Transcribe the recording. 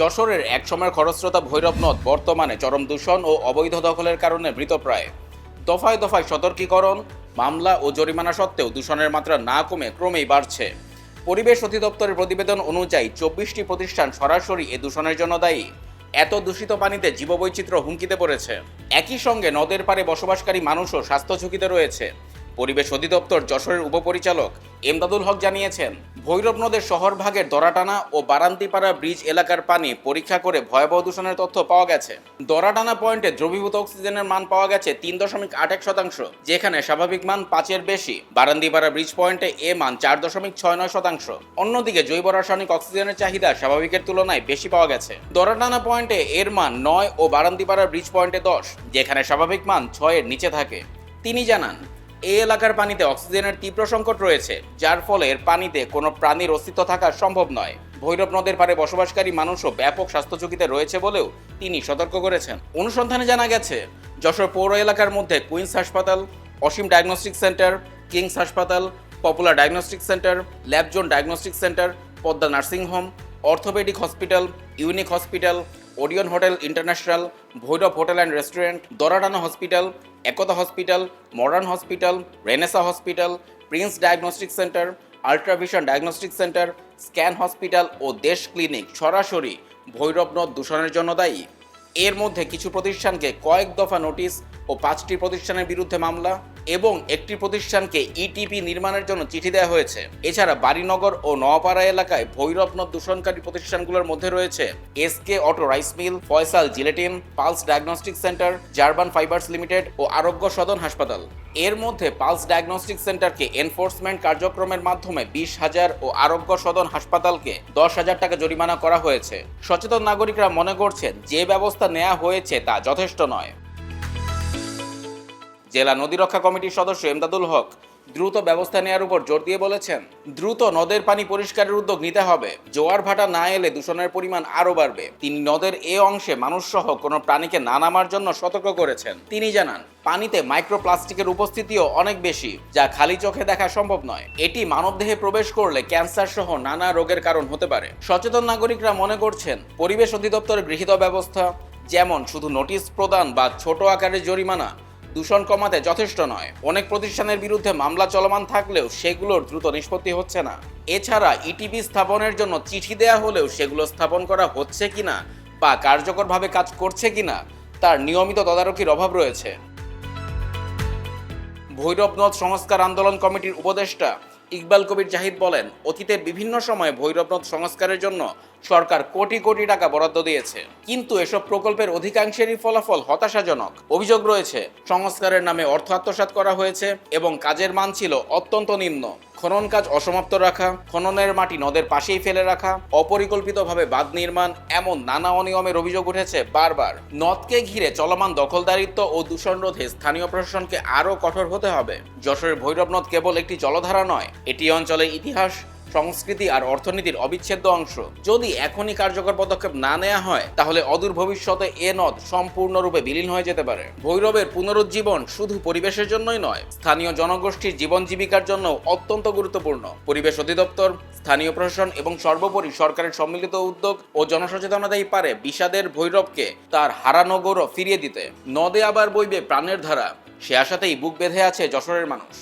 যশোরের একসময়ের খরস্রোতা ভৈরব নদ বর্তমানে চরম দূষণ ও অবৈধ দখলের কারণে মৃতপ্রায় দফায় দফায় সতর্কীকরণ, মামলা ও জরিমানা সত্ত্বেও দূষণের মাত্রা না কমে ক্রমেই বাড়ছে। পরিবেশ অধিদপ্তরের প্রতিবেদন অনুযায়ী চব্বিশটি প্রতিষ্ঠান সরাসরি এ দূষণের জন্য দায়ী। এত দূষিত পানিতে জীববৈচিত্র্য হুমকিতে পড়েছে। একই সঙ্গে নদের পাড়ে বসবাসকারী মানুষও স্বাস্থ্য ঝুঁকিতে রয়েছে। পরিবেশ অধিদপ্তর যশোরের উপপরিচালক এমদাদুল হক জানিয়েছেন ভৈরব নদের শহরভাগের দরাটানা ও বারান্তিপাড়া ব্রিজ এলাকার পানি পরীক্ষা করে ভয়াবহ দূষণের তথ্য পাওয়া গেছে। দরাটানা পয়েন্টে দ্রবীভূত অক্সিজেনের মান পাওয়া গেছে তিন দশমিক আট এক শতাংশ, যেখানে স্বাভাবিক মান পাঁচের বেশি। বারান্দিপাড়া ব্রিজ পয়েন্টে এ মান চার দশমিক ছয় নয় শতাংশ। অন্যদিকে জৈব রাসায়নিক অক্সিজেনের চাহিদা স্বাভাবিকের তুলনায় বেশি পাওয়া গেছে। দরাটানা পয়েন্টে এর মান নয় ও বারান্দিপাড়া ব্রিজ পয়েন্টে দশ, যেখানে স্বাভাবিক মান ছয়ের নিচে থাকে। তিনি জানান এই এলাকার পানিতে অক্সিজেনের তীব্র সংকট রয়েছে, যার ফলে এর পানিতে কোনো প্রাণীর অস্তিত্ব থাকা সম্ভব নয়। ভৈরব নদের পাড়ে বসবাসকারী মানুষও ব্যাপক স্বাস্থ্য ঝুঁকিতে রয়েছে বলেও তিনি সতর্ক করেছেন। অনুসন্ধানে জানা গেছে, যশোর পৌর এলাকার মধ্যে কুইন্স হাসপাতাল, অসীম ডায়াগনস্টিক সেন্টার, কিংস হাসপাতাল, popular diagnostic centre, Labzone diagnostic centre, Padma nursing home orthopaedic hospital, unique hospital Odeon hotel international Bhairab hotel and restaurant দরাডানা hospital Ekta hospital modern hospital Renaissance hospital prince diagnostic centre Ultravision diagnostic centre scan hospital ও দেশ clinic সরাসরি ভৈরব নদ দূষণের জন্য দায়ী। এর মধ্যে কিছু প্রতিষ্ঠানকে কয়েক দফা নোটিশ ও পাঁচটি প্রতিষ্ঠানের বিরুদ্ধে মামলা এবং একটি প্রতিষ্ঠানকে ইটিপি নির্মাণের জন্য চিঠি দেওয়া হয়েছে। এছাড়া বাড়িনগর ও নওয়াপাড়া এলাকায় ভৈরব নদ দূষণকারী প্রতিষ্ঠানগুলোর মধ্যে রয়েছে SK auto rice mill, Faisal gelatin, Pulse diagnostic centre, জার্বান fibres limited ও আরোগ্য সদন হাসপাতাল। এর মধ্যে পালস ডায়াগনস্টিক সেন্টারকে এনফোর্সমেন্ট কার্যক্রমের মাধ্যমে বিশ হাজার ও আরোগ্য সদন হাসপাতালকে দশ হাজার টাকা জরিমানা করা হয়েছে। সচেতন নাগরিকরা মনে করছেন যে ব্যবস্থা নেওয়া হয়েছে তা যথেষ্ট নয়। জেলা নদী রক্ষা কমিটির সদস্য এমদাদুল হক দ্রুত ব্যবস্থা নেওয়ার উপর জোর দিয়ে বলেছেন, দ্রুত নদের পানি পরিষ্কারের উদ্যোগ নিতে হবে, জোয়ার ভাটা না এলে দূষণের পরিমাণ আরও বাড়বে। তিনি নদের এ অংশে মানুষসহ কোনো প্রাণীকে না নামার জন্য সতর্ক করেছেন। তিনি জানান, পানিতে মাইক্রোপ্লাস্টিকের উপস্থিতিও অনেক বেশি, যা খালি চোখে দেখা সম্ভব নয়। এটি মানবদেহে প্রবেশ করলে ক্যান্সার সহ নানা রোগের কারণ হতে পারে। সচেতন নাগরিকরা মনে করছেন, পরিবেশ অধিদপ্তরের গৃহীত ব্যবস্থা, যেমন শুধু নোটিশ প্রদান বা ছোট আকারের জরিমানা দূষণ কমাতে যথেষ্ট নয়। অনেক প্রতিষ্ঠানের বিরুদ্ধে মামলা চলমান থাকলেও সেগুলোর দ্রুত নিষ্পত্তি হচ্ছে না। এছাড়া ইটিপি স্থাপনের জন্য চিঠি দেয়া হলেও সেগুলো স্থাপন করা হচ্ছে কিনা বা কার্যকরভাবে কাজ করছে কিনা, তার নিয়মিত তদারকির অভাব রয়েছে। ভৈরব নদ সংস্কার আন্দোলন কমিটির উপদেষ্টা ইকবাল কবির জাহিদ বলেন, অতীতের বিভিন্ন সময়ে ভৈরব নদ সংস্কারের জন্য সরকার কোটি কোটি টাকা বরাদ্দ দিয়েছে। কিন্তু এসব প্রকল্পের অধিকাংশেরই ফলাফল হতাশাজনক। অভিযোগ রয়েছে, সংস্কারের নামে অর্থ আত্মসাৎ করা হয়েছে এবং কাজের মান ছিল অত্যন্ত নিম্ন। খনন কাজ অসমাপ্ত রাখা, খননের মাটি নদের পাশেই ফেলে রাখা, অপরিকল্পিতভাবে বাঁধ নির্মাণ এমন নানা অনিয়মের অভিযোগ উঠেছে বারবার। নদকে ঘিরে চলমান দখলদারিত্ব ও দূষণ রোধে স্থানীয় প্রশাসনকে আরও কঠোর হতে হবে। যশোরের ভৈরব নদ কেবল একটি জলধারা নয়, এটি অঞ্চলের ইতিহাস। সংস্কৃতি আর অর্থনীতির অবিচ্ছেদ্য অংশ। যদি এখনই কার্যকর পদক্ষেপ না নেওয়া হয়, তাহলে অদূর ভবিষ্যতে এ নদ সম্পূর্ণরূপে বিলীন হয়ে যেতে পারে। ভৈরবের পুনরুজ্জীবন শুধু পরিবেশের জন্যই নয়, স্থানীয় জনগোষ্ঠীর জীবন জীবিকার জন্য অত্যন্ত গুরুত্বপূর্ণ। পরিবেশ অধিদপ্তর, স্থানীয় প্রশাসন এবং সর্বোপরি সরকারের সম্মিলিত উদ্যোগ ও জনসচেতনতাই পারে বিষাদের ভৈরবকে তার হারানো গৌরব ফিরিয়ে দিতে। নদে আবার বইবে প্রাণের ধারা, সে আশাতেই বুক বেঁধে আছে যশোরের মানুষ।